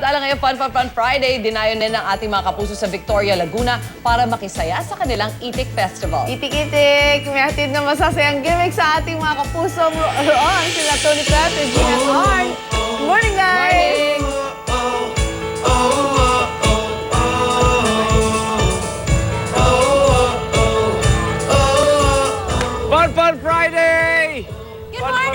Samantala ngayon, Fun Fun Fun Friday, dinayon din ng ating mga kapuso sa Victoria, Laguna para makisaya sa kanilang Itik Festival. Itik-itik, may hatid na masasayang gimmick sa ating mga kapuso roon. Sila Tony Regina at Arn. Good morning, guys! Morning! Fun Fun Friday! Morning!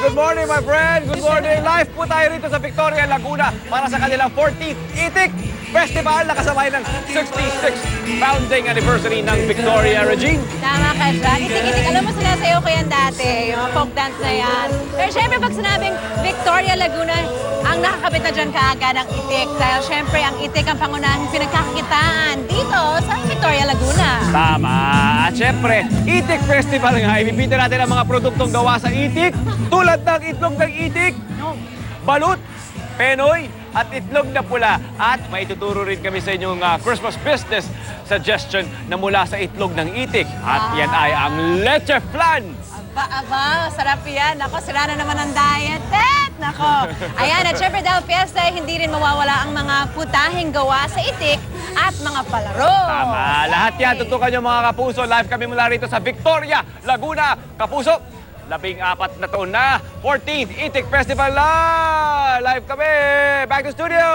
Good morning, my friend! Good morning! Live po tayo rito sa Victoria, Laguna para sa kanilang 14th Itik Festival na kasabay ng 66th founding anniversary ng Victoria Regine. Tama ka dyan. Itik-itik. Alam mo, sinasayaw ko yan dati. Yung mga folk dance na yan. Pero syempre, pag sinabing Victoria Laguna, ang nakakabit na dyan kaaga ng itik. Dahil syempre, ang itik ang pangunahing pinagkakakitaan dito sa Victoria Laguna. Tama! At syempre, Itik Festival nga. Ibibita natin ang mga produktong gawa sa itik tulad ng itlog ng itik, balut, penoy, at itlog na pula. At may tuturo rin kami sa inyong ah, Christmas business suggestion na mula sa itlog ng itik. At yan ay ang leche flan. Aba, aba, sarap yan. Ako, sira na naman ang diet. Et, nako. Ayan, at syempre dahil fiesta, hindi rin mawawala ang mga putahing gawa sa itik at mga palaro. Tama. Lahat yan tutukan nyo mga kapuso. Live kami mula rito sa Victoria, Laguna. Kapuso, labing apat na taon na. 14th Itik Festival na! Live kami! Back to studio!